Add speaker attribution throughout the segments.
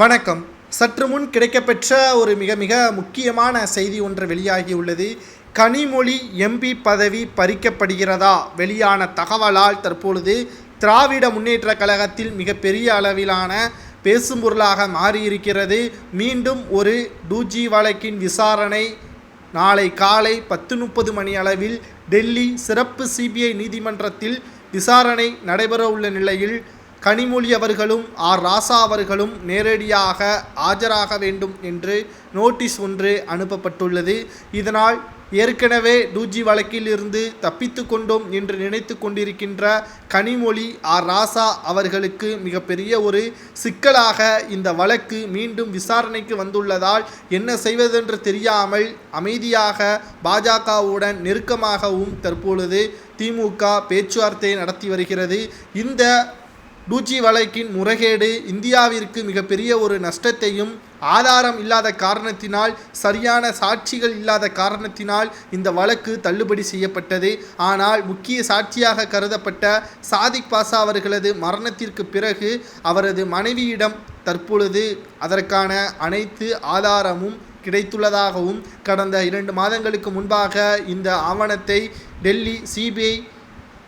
Speaker 1: வணக்கம். சற்று முன் கிடைக்கப்பெற்ற ஒரு மிக மிக முக்கியமான செய்தி ஒன்று வெளியாகியுள்ளது கனிமொழி எம்பி பதவி பறிக்கப்படுகிறதா? வெளியான தகவலால் தற்பொழுது திராவிட முன்னேற்ற கழகத்தில் மிகப்பெரிய அளவிலான பேசும் பொருளாக மாறியிருக்கிறது. மீண்டும் ஒரு டூஜி வழக்கின் விசாரணை நாளை காலை பத்து முப்பது மணி அளவில் டெல்லி சிறப்பு சிபிஐ நீதிமன்றத்தில் விசாரணை நடைபெற உள்ள நிலையில் கனிமொழி அவர்களும் ஆர் ராசா அவர்களும் நேரடியாக ஆஜராக வேண்டும் என்று நோட்டீஸ் ஒன்று அனுப்பப்பட்டுள்ளது. இதனால் ஏற்கனவே டூஜி வழக்கில் இருந்து தப்பித்து கொண்டோம் என்று நினைத்து கொண்டிருக்கின்ற கனிமொழி ஆர் ராசா அவர்களுக்கு மிகப்பெரிய ஒரு சிக்கலாக இந்த வழக்கு மீண்டும் விசாரணைக்கு வந்துள்ளதால் என்ன செய்வதென்று தெரியாமல் அமைதியாக பாஜகவுடன் நெருக்கமாகவும் தற்பொழுது திமுக பேச்சுவார்த்தை நடத்தி வருகிறது. இந்த டூஜி வழக்கின் முறைகேடு இந்தியாவிற்கு மிகப்பெரிய ஒரு நஷ்டத்தையும் ஆதாரம் இல்லாத காரணத்தினால் சரியான சாட்சிகள் இல்லாத காரணத்தினால் இந்த வழக்கு தள்ளுபடி செய்யப்பட்டது. ஆனால் முக்கிய சாட்சியாக கருதப்பட்ட சாதிக் பாசா அவர்களது மரணத்திற்கு பிறகு அவரது மனைவியிடம் தற்பொழுது அதற்கான அனைத்து ஆதாரமும் கிடைத்துள்ளதாகவும் கடந்த இரண்டு மாதங்களுக்கு முன்பாக இந்த ஆவணத்தை டெல்லி சிபிஐ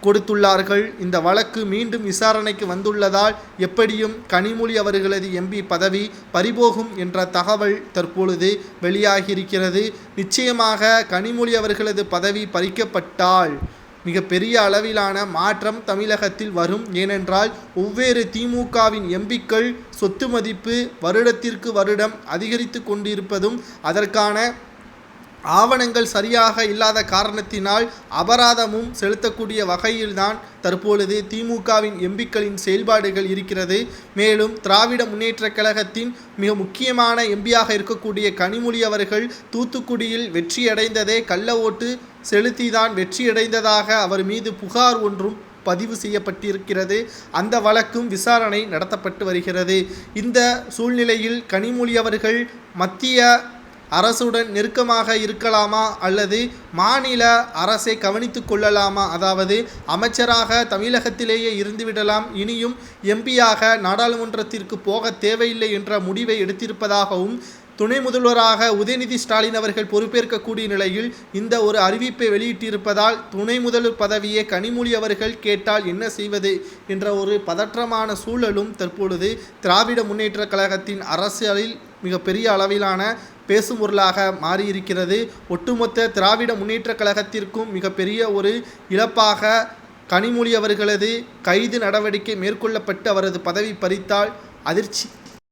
Speaker 1: கொடுத்துள்ளார்கள். இந்த வழக்கு மீண்டும் விசாரணைக்கு வந்துள்ளதால் எப்படியும் கனிமொழி அவர்களது எம்பி பதவி பறிபோகும் என்ற தகவல் தற்பொழுது வெளியாகியிருக்கிறது. நிச்சயமாக கனிமொழி அவர்களது பதவி பறிக்கப்பட்டால் மிகப்பெரிய அளவிலான மாற்றம் தமிழகத்தில் வரும். ஏனென்றால் ஒவ்வேறு திமுகவின் எம்பிக்கள் சொத்து மதிப்பு வருடத்திற்கு வருடம் அதிகரித்து கொண்டிருப்பதும் அதற்கான ஆவணங்கள் சரியாக இல்லாத காரணத்தினால் அபராதமும் செலுத்தக்கூடிய வகையில்தான் தற்பொழுது திமுகவின் எம்பிக்களின் செயல்பாடுகள் இருக்கிறது. மேலும் திராவிட முன்னேற்றக் கழகத்தின் மிக முக்கியமான எம்பியாக இருக்கக்கூடிய கனிமொழி அவர்கள் தூத்துக்குடியில் வெற்றியடைந்ததே கள்ள ஓட்டு செலுத்திதான் வெற்றியடைந்ததாக அவர் மீது புகார் ஒன்றும் பதிவு செய்யப்பட்டிருக்கிறது. அந்த வழக்கும் விசாரணை நடத்தப்பட்டு வருகிறது. இந்த சூழ்நிலையில் கனிமொழி அவர்கள் மத்திய அரசுடன் நெருக்கமாக இருக்கலாமா அல்லது மாநில அரசை கவனித்து கொள்ளலாமா? அதாவது அமைச்சராக தமிழகத்திலேயே இருந்துவிடலாம் இனியும் எம்பியாக நாடாளுமன்றத்திற்கு போக தேவையில்லை என்ற முடிவை எடுத்திருப்பதாகவும் துணை முதல்வராக உதயநிதி ஸ்டாலின் அவர்கள் பொறுப்பேற்கக்கூடிய நிலையில் இந்த ஒரு அறிவிப்பை வெளியிட்டிருப்பதால் துணை முதல்வர் பதவியை கனிமொழி அவர்கள் கேட்டால் என்ன செய்வது என்ற ஒரு பதற்றமான சூழலும் தற்பொழுது திராவிட முன்னேற்ற கழகத்தின் அரசியலில் மிகப்பெரிய அளவிலான பேசும் பொருளாக மாறியிருக்கிறது. ஒட்டுமொத்த திராவிட முன்னேற்ற கழகத்திற்கும் மிகப்பெரிய ஒரு இழப்பாக கனிமொழி அவர்களது கைது நடவடிக்கை மேற்கொள்ளப்பட்டு அவரது பதவி பறித்தால் அதிர்ச்சி